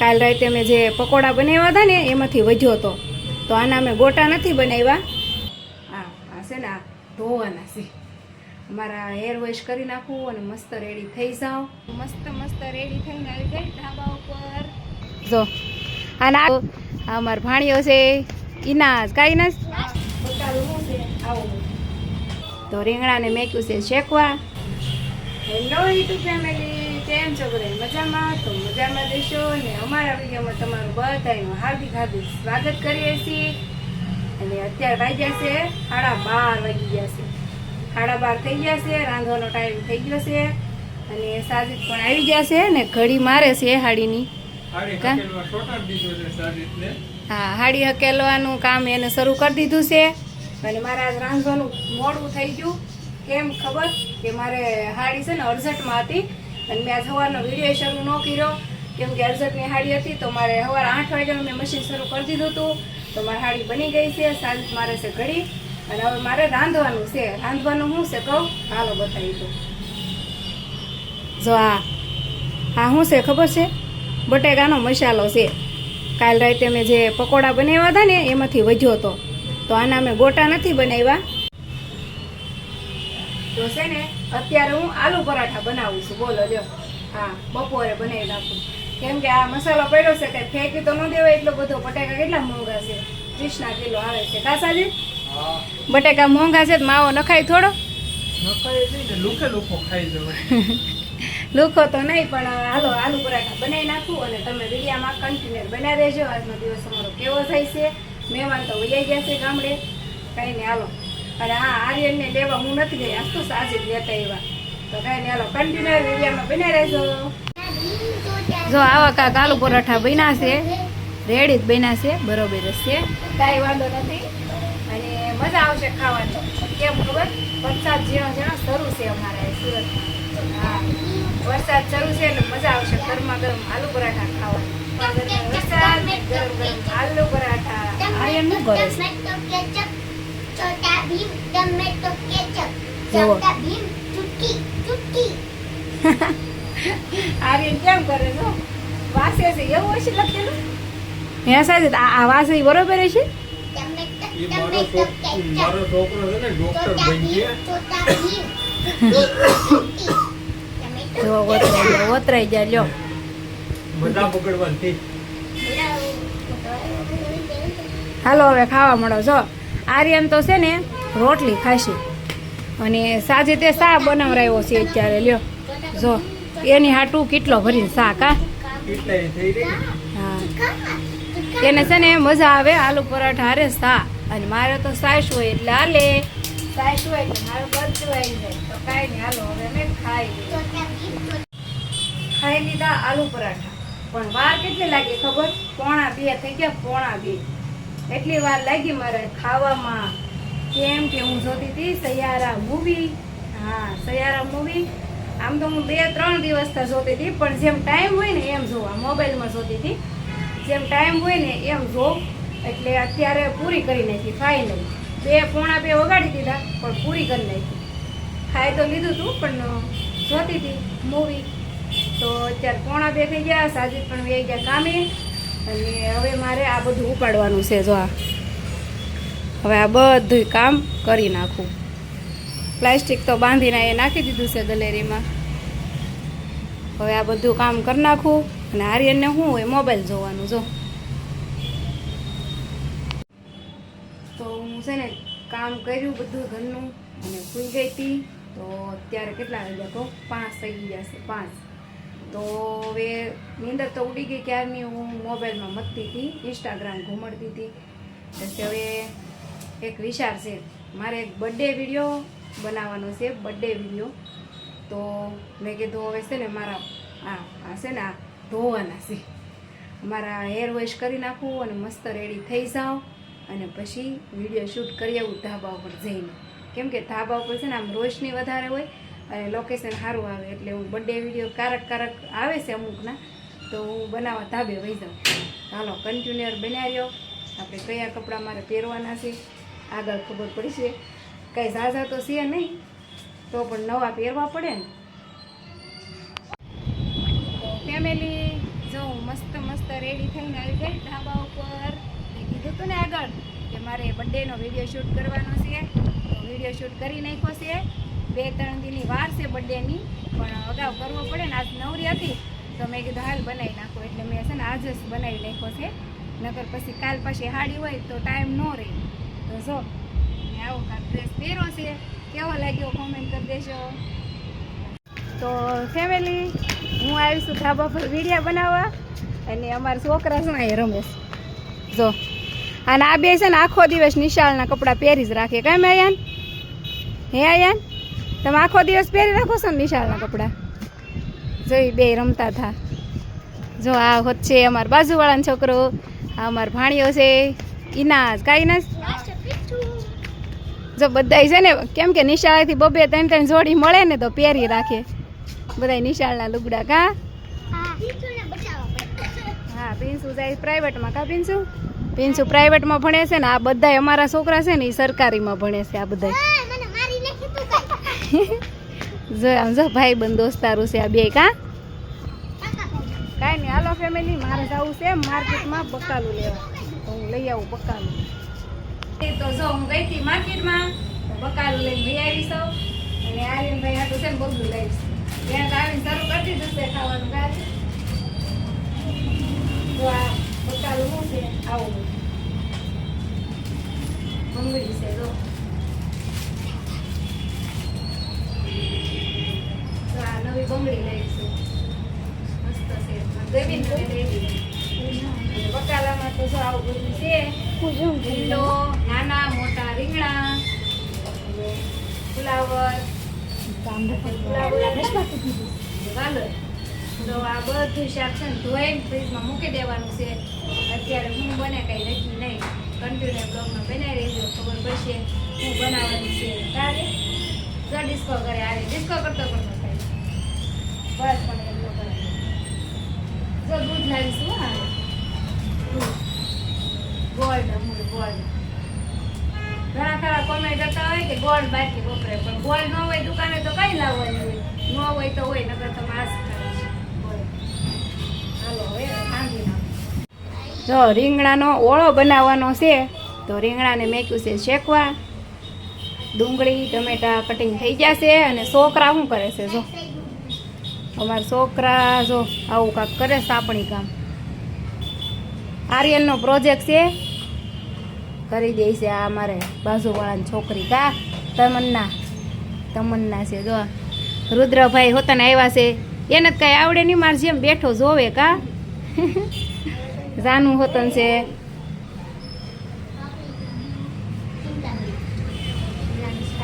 કાલ રાતે મેં જે પકોડા બનાવ્યા હતા ને, એમાંથી વધ્યો હતો. તો આના મેં ગોટા નથી બનાવ્યા. હા આ છે ને આ ધોવાના છે. મારા હેર વોશ કરી નાખું અને મસ્ત રેડી થઈ જાઓ. મસ્ત મસ્ત રેડી થઈને આવી ગઈ ધાબા ઉપર. જો, આના આ મારો ભાણિયો છે ઇનાસ કાંઈ ના તો રીંગણાને મેક્યું છે શેકવા. હેલો યુટ્યુબ ફેમિલી કેમ છો બધા મજામાં? તો મજામાં દેશો ને અમારા વિડીયોમાં તમારું બધાનું હાર્દિક હાર્દિક સ્વાગત કરીએ છીએ. અને અત્યારે વાગ્યા છે સાડા બાર વાગી ગયા છે. સાડા બાર થઈ ગયા છે રાંધવાનો ટાઈમ થઈ ગયો છે. અને સાજિદ પણ આવી ગયા છે ને ઘડી મારે છે હાડીની. હા હાડી હકેલવાનું કામ એને શરૂ કરી દીધું છે. અને મારે આજ રાંધવાનું મોડું થઈ ગયું. કેમ ખબર? કે મારે હાડી છે ને અર્જન્ટમાં હતી. અને મેં આ સવારનો વીડિયો શરૂ ન કર્યો. કેમ કે અર્જન્ટની હાડી હતી તો મારે સવારે આઠ વાગ્યા મેં મશીન શરૂ કરી દીધું હતું. તો મારી હાડી બની ગઈ છે, સાંજ મારે છે ઘડી. અને હવે મારે રાંધવાનું છે. રાંધવાનું શું છે કહું? હાલો બતાવી દઉં. જો આ હા શું છે ખબર છે? બટેકાનો મસાલો છે. કાલ રાતે મેં જે પકોડા બનાવ્યા હતા ને, એમાંથી વધ્યો હતો. તો આના મેં ગોટા નથી બનાવ્યા. તો છે ને અત્યારે હું આલુ પરાઠા બનાવું છું. બોલો લ્યો. હા બપોરે બનાવી નાખું. કેમ કે આ મસાલો પડ્યો છે કે ફેંકી તો ન દેવાય એટલો બધો બટાકા કેટલા મોંઘા છે? ત્રીસના કિલો આવે છે. કાસાજી? બટાકા મોંઘા છે માવો નખાય થોડો. લુખો તો નહીં પણ હાલો આલુ પરાઠા બનાવી નાખું અને તમે વિડીયામાં કન્ટિન્યુ બનાવી દેજો. આજનો દિવસ અમારો કેવો થાય છે? મહેમાન તો વૈયા ગયા છે ગામડે. કંઈ નહીં હાલો. અને હા આર્યનને લેવા હું નથી ગઈ આજ તો સાજી જ લેતા એવા તો કાંઈ નહીં હાલો કન્ટિન્યુ એરિયામાં બનાવી રહેજો જો આવા કાંક આલુ પરાઠા બન્યા છે રેડી જ બન્યા છે બરોબર જ છે કાંઈ વાંધો નથી અને મજા આવશે ખાવાની કેમ ખબર વરસાદ ઝીણો ઝીણો શરૂ છે અમારે સુરત હા વરસાદ શરૂ છે એટલે મજા આવશે ગરમા ગરમ આલુ પરાઠા ખાવાની વરસાદ ગરમ ગરમ આલુ પરાઠા આર્યન શું કરે છોટા ભીમ ટમેટો કેચપ છોટા ભીમ ચુટકી ચુટકી આવી કેમ કરે છો? વાસે છે એવું હશે લખેલું? હે સાહેબ આ વાસે બરોબર હશે? મારો છોકરો છે હાલો હવે ખાવા મળો છો આર્યન તો છે ને રોટલી ખાશે. અને સાજે તે શા બનાવરાયો છે અત્યારે, લ્યો. જો, એની હાટું કેટલો ભરીને શાક, હા? એને છે ને મજા આવે આલુ પરાઠા હારે શા અને મારે તો સાસ હોય એટલે હાલે. સાસ હોય એટલે મારું બધું આવી જાય તો કાંઈ નહીં, હાલો, હવે મેં ખાઈ ખાઈ લીધા આલુ પરાઠા. પણ વાર કેટલી લાગી ખબર? પોણા બે થઈ ગયા, પોણા બે. એટલી વાર લાગી મારે ખાવામાં. કેમ કે હું જોતી હતી સૈયારા મૂવી હા, સૈયારા મૂવી આમ તો હું બે ત્રણ દિવસથી જોતી હતી, પણ જેમ ટાઈમ હોય ને એમ જોવા, મોબાઈલમાં જોતી હતી. જેમ ટાઈમ હોય ને એમ જોઉં એટલે અત્યારે પૂરી કરી નાખી ફાઇનલ બે પોણા બે વગાડી દીધા, પણ પૂરી કરી નાખી. ખાઈ તો લીધું હતું પણ જોતી હતી મૂવી તો અત્યારે પોણા બે થઈ ગયા સાજી પણ વહી ગયા કામે. અને હવે મારે આ બધું ઉપાડવાનું છે જો આ. હવે આ બધું કામ કરી નાખું. પ્લાસ્ટિક તો બાંધીને એ નાખી દીધું છે ગલેરીમાં. હવે આ બધું કામ કરી નાખું અને આર્યનને શું હોય મોબાઈલ જોવાનું, જો. તો હું છે ને કામ કર્યું બધું ઘરનું અને સૂઈ ગઈ હતી. તો અત્યારે કેટલા વાગ્યા તો? પાંચ થઈ ગયા છે, પાંચ. તો હવે નીંદર તો ઉડી ગઈ ક્યારની હું મોબાઈલમાં મતતી હતી ઇન્સ્ટાગ્રામ ઘૂમડતી હતી. પછી હવે એક વિચાર છે, મારે એક બર્થડે વીડિયો બનાવવાનો છે બર્થડે વીડિયો તો મેં કીધું હવે છે ને મારા, આ આ છે ને આ ધોવાના છે. મારા હેર વોશ કરી નાખું અને મસ્ત રેડી થઈ જાઉં અને પછી વીડિયો શૂટ કરી આવું ધાબા ઉપર જઈને. કેમ કે ધાબા ઉપર છે ને આમ રોશની વધારે હોય અને લોકેશન સારું આવે એટલે હું બર્થડે વીડિયો કારક કારક આવે છે અમુકના, તો હું બનાવવા ધાબે વહી જાઉં. હાલો કન્ટિન્યુઅર બનાવ્યો આપણે કયા કપડાં મારે પહેરવાના છે, આગળ ખબર પડશે. કંઈ ઝાઝા તો છે નહીં, તો પણ નવા પહેરવા પડે ને. ફેમિલી જો મસ્ત મસ્ત રેડી થઈને આવી ગઈ ધાબા ઉપર. કીધું હતું ને આગળ કે મારે બર્થડેનો વીડિયો શૂટ કરવાનો છે. તો વીડિયો શૂટ કરી નાખ્યો છે. બે ત્રણ દીની વાર છે બર્થડેની પણ અગાઉ કરવો પડે ને, આજ નવરી હતી, તો મેં કીધું, હાલ બનાવી નાખો. એટલે મેં છે ને, આજ જ બનાવી નાખ્યો છે. નકર પછી કાલ પછી હાડી હોય તો ટાઈમ ન રહે. તો જો, મેં આવો કાલ ડ્રેસ પહેર્યો છે. કેવો લાગ્યો કોમેન્ટ કરી દેજો. તો ફેમિલી હું આવીશું ધાબા પર વિડીયા બનાવવા અને અમારા છોકરા છે ને રમેશ જો, અને આ બે છે ને, આખો દિવસ નિશાળના કપડાં પહેરી જ રાખે. કેમ, આયાન? હે, આયાન? તમે આખો દિવસ પહેરી રાખો છો ને નિશાળના કપડાં? જોઈ બે રમતા હતા. જો આ છે અમારા બાજુવાળાનો છોકરો, આ અમારો ભાણિયો છે. ઇનાજ કાંઈ જો બધાય છે ને, કેમ કે નિશાળેથી બબે ત્રણ ત્રણ જોડી મળે ને તો પહેરી રાખે. બધાય નિશાળના લુગડા કા? હા પિન્સુ જાય પ્રાઇવેટમાં કા પિન્સુ પિન્સુ પ્રાઇવેટમાં ભણે છે ને, આ બધાય અમારા છોકરા છે ને એ સરકારીમાં ભણે છે આ બધાય હા, મને મારી નાખી તું કાંઈ. જો જો, ભાઈ બંધ દોસ્તારું છે આ બે કા કાંઈ નહીં, હાલો ફેમિલી મારે જવું છે માર્કેટમાં બકાલું લેવા. તો હું લઈ આવું બકાલું. તો જો, હું ગઈ હતી માર્કેટમાં બકાલું લઈને લઈ આવી સૌ અને આર્યનભાઈ હાટું છે ને બબલું લઈશ ત્યાં તો આવીને શરૂ કરી દીધું ખાવાનું કાંઈ તો આ બકાલું શું છે? આવું બંગડી છે, જો. નવી બંગડી લઈશું મસ્ત છે. અને બકાલામાં તો જો આવું બધું છે. ભીંડો નાના મોટા રીંગણા, ફુલાવર. ફુલાવર. તો આ બધું શાક છે ને ધોઈને ફ્રીજમાં મૂકી દેવાનું છે. અત્યારે હું બને કંઈ નક્કી નહીં. કન્ટિન્યુ બ્લોગમાં બનાવી રહેજો. ખબર પડશે. હું બનાવવાની તારે? જો ડિસ્કો કરે આવી. ડિસ્કો કરતો કરતો. જો દૂધ હા. ગોલ્ડ અમૂલ ઘણા ખરા કોમેન્ટ કરતા હોય કે ગોલ્ડ બાકી વપરાય, પણ ગોલ્ડ ન હોય દુકાને તો કઈ લાવવાની હોય? ન હોય તો હોય, નકર તો માસ હાલો, હવે જો રીંગણાનો ઓળો બનાવવાનો છે, તો રીંગણાને મેક્યું છે શેકવા. ડુંગળી, ટમેટા કટિંગ થઈ જશે અને છોકરા શું કરે છે, જો. અમારા છોકરા જો આવું કાંક કરે સાપણી કામ. આર્યનનો પ્રોજેક્ટ છે. કરી દે છે આ અમારે બાજુવાળાની છોકરી. કા? તમન્ના. તમન્ના છે જો. રુદ્રભાઈ હોતાને આવ્યા છે. એને જ કાંઈ આવડે નહીં, મારે જેમ બેઠો જોવે, કા? જાનું હોતન છે.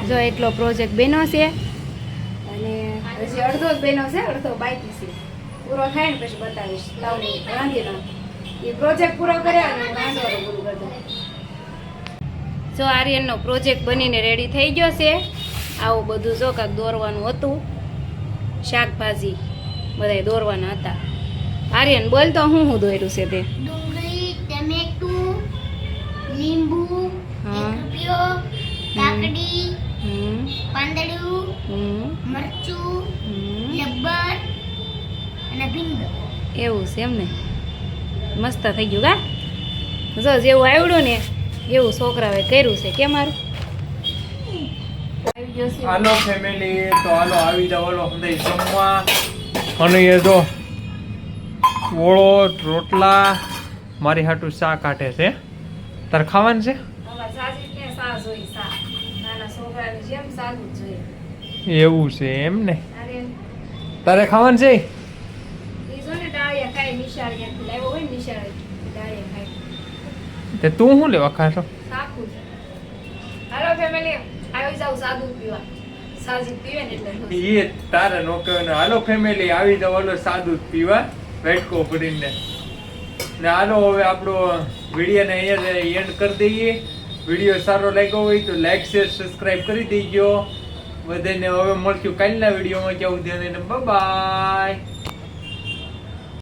જો એટલો પ્રોજેક્ટ બન્યો છે. હજી અડધો જ બન્યો છે અડધો બાકી છે. પૂરો થાય ને પછી બતાવીશ. લાવણી નાખ એ પ્રોજેક્ટ પૂરો કર્યા અને રાંધવાનું પૂરું કરી જો આર્યનનો પ્રોજેક્ટ બનીને રેડી થઈ ગયો છે. આવું બધું જો કાંક દોરવાનું હતું. શાકભાજી બધાય દોરવાના હતા. આર્યન બોલ તો હું હું દોર્યું છે તે? ડુંગળી ટમેટું લીંબુ કાકડી પાંદડું હમ મરચું હમ લબ્બર અને ભીંડો એવું છે એમ ને મસ્ત થઈ ગયું કા? જો જેવું આવડ્યું ને એવું છોકરાઓએ કર્યું છે. કે મારું? હાલો ફેમિલી તો હાલો આવી જાવ હાલો સમજાય જમવા. અને એ જો ઓળો રોટલા મારી હાટું શા કાઢે છે. તારે ખાવાનું છે અમારે સાજીદને સા જોઈ સા નાના છોકરાને જેમ સાદું જોઈએ. એવું છે એમ ને? તારે ખાવાનું છે? તે તું શું લેવા ખાશો? હાલો ફેમિલી આવી જાવ સાદું પીવા. સાજી પીવે ને એટલે એ તારે નો કહેવાનું હાલો ફેમિલી આવી જાવ હાલો સાદું પીવા વેટકો ભરીને. ને હાલો હવે આપણો વિડીયોને અહીંયા એન્ડ કરી દઈએ. વીડિયો સારો લાગ્યો હોય તો લાઈક શેર સબસ્ક્રાઇબ કરી દેજો. બધાને હવે મળશું કાલના વિડીયોમાં. જવું ધ્યાન બાય